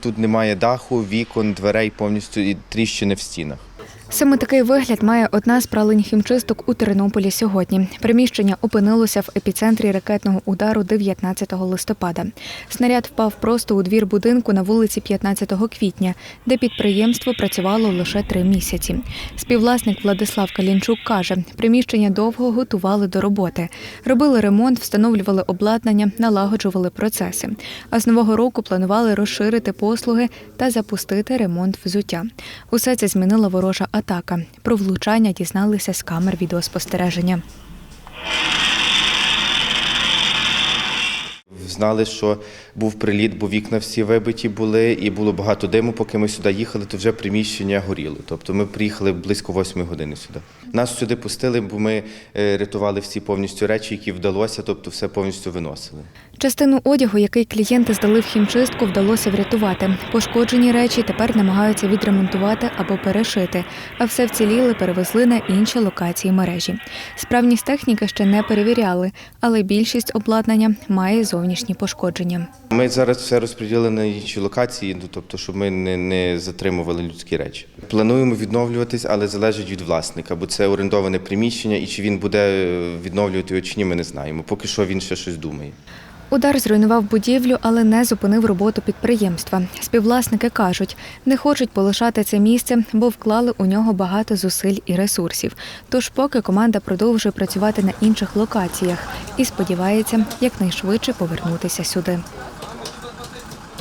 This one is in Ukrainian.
Тут немає даху, вікон, дверей повністю і тріщини в стінах. Саме такий вигляд має одна з пралень хімчисток у Тернополі сьогодні. Приміщення опинилося в епіцентрі ракетного удару 19 листопада. Снаряд впав просто у двір будинку на вулиці 15 квітня, де підприємство працювало лише три місяці. Співвласник Владислав Калінчук каже, приміщення довго готували до роботи. Робили ремонт, встановлювали обладнання, налагоджували процеси. А з нового року планували розширити послуги та запустити ремонт взуття. Усе це змінила ворожа атака. Про влучання дізналися з камер відеоспостереження. Знали, що був приліт, бо вікна всі вибиті були, і було багато диму. Поки ми сюди їхали, то вже приміщення горіло. Тобто ми приїхали близько восьми години сюди. Нас сюди пустили, бо ми е, рятували всі повністю речі, які вдалося, тобто все повністю виносили. Частину одягу, який клієнти здали в хімчистку, вдалося врятувати. Пошкоджені речі тепер намагаються відремонтувати або перешити, а все вціліли перевезли на інші локації мережі. Справність техніки ще не перевіряли, але більшість обладнання має зовнішні пошкодження. Ми зараз все розподілили на інші локації, ну, тобто, щоб ми не, не затримували людські речі. Плануємо відновлюватись, але залежить від власника, бо це орендоване приміщення, і чи він буде е, відновлювати його чи ні, ми не знаємо. Поки що він ще щось думає. Удар зруйнував будівлю, але не зупинив роботу підприємства. Співвласники кажуть, не хочуть полишати це місце, бо вклали у нього багато зусиль і ресурсів. Тож поки команда продовжує працювати на інших локаціях і сподівається якнайшвидше повернутися сюди.